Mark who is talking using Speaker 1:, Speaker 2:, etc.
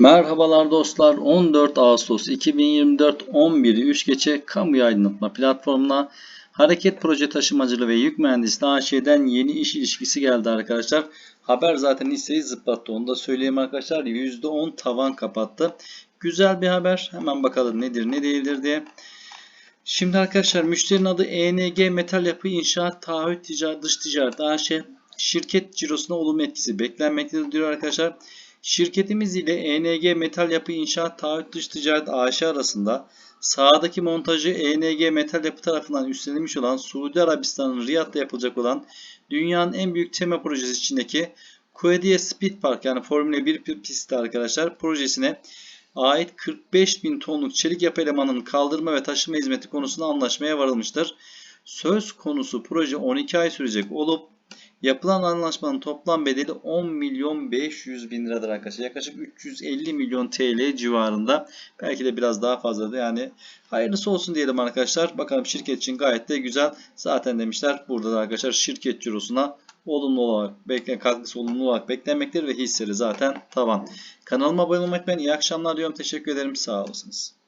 Speaker 1: Merhabalar dostlar. 14 Ağustos 2024 11'i 3 geçe kamu aydınlatma platformuna hareket proje taşımacılığı ve yük mühendisliği AŞ'den yeni iş ilişkisi geldi arkadaşlar. Haber zaten hisseyi zıplattı. Onu da söyleyeyim arkadaşlar. %10 tavan kapattı. Güzel bir haber. Hemen bakalım nedir ne değildir diye. Şimdi arkadaşlar müşterinin adı ENG Metal Yapı İnşaat Taahhüt Ticaret Dış Ticaret AŞ. Şirket cirosuna olumlu etkisi beklenmektedir diyor arkadaşlar. Şirketimiz ile ENG Metal Yapı İnşaat Taahhüt Dış Ticaret AŞ arasında sahadaki montajı ENG Metal Yapı tarafından üstlenilmiş olan Suudi Arabistan'ın Riyad'da yapılacak olan dünyanın en büyük tema projesi içindeki Kuediye Speed Park yani Formula 1 pisti arkadaşlar projesine ait 45 bin tonluk çelik yapı elemanının kaldırma ve taşıma hizmeti konusunda anlaşmaya varılmıştır. Söz konusu proje 12 ay sürecek olup yapılan anlaşmanın toplam bedeli 10 milyon 500 bin liradır arkadaşlar. Yaklaşık 350 milyon TL civarında. Belki de biraz daha fazladır. Yani hayırlısı olsun diyelim arkadaşlar. Bakalım şirket için gayet de güzel. Zaten demişler burada da arkadaşlar şirket cirosuna olumlu olarak beklen katkısı olumlu olarak beklenmektedir ve hisseleri zaten tavan. Kanalıma abone olmayı unutmayın. İyi akşamlar diyorum. Teşekkür ederim. Sağ olasınız.